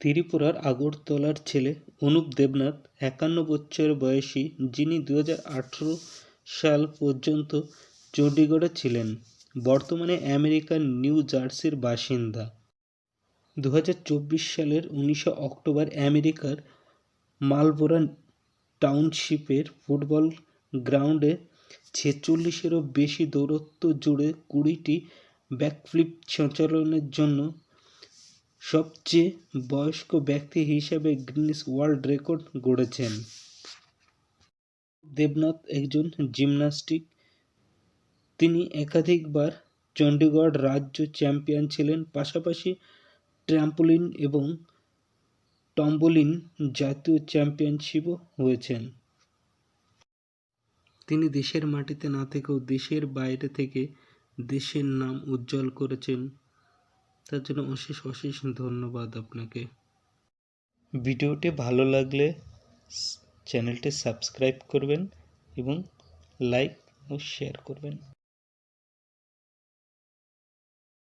ত্রিপুরার আগরতলার ছেলে অনুপ দেবনাথ, একান্ন বছর বয়সী, যিনি দু হাজার আঠেরো সাল পর্যন্ত চণ্ডীগড়ে ছিলেন, বর্তমানে আমেরিকার নিউ জার্সির বাসিন্দা। দু হাজার চব্বিশ সালের উনিশে অক্টোবর আমেরিকার মালবোরা টাউনশিপের ফুটবল গ্রাউন্ডে ছেচল্লিশেরও বেশি দৌরত্ব জুড়ে কুড়িটি ব্যাকফ্লিপ সঞ্চালনের জন্য সবচেয়ে বয়স্ক ব্যক্তি হিসেবে গিনেস ওয়ার্ল্ড রেকর্ড গড়েছেন। দেবনাথ একজন জিমন্যাস্টিক। তিনি একাধিকবার চণ্ডীগড় রাজ্য চ্যাম্পিয়ন ছিলেন, পাশাপাশি ট্র্যাম্পোলিন এবং টম্বোলিন জাতীয় চ্যাম্পিয়নশিপও হয়েছেন। তিনি দেশের মাটিতে না থেকেও দেশের বাইরে থেকে দেশের নাম উজ্জ্বল করেছেন। তার জন্য অশেষ অশেষ ধন্যবাদ আপনাকে। ভিডিওটি ভালো লাগলে চ্যানেলটি সাবস্ক্রাইব করবেন এবং লাইক ও শেয়ার করবেন।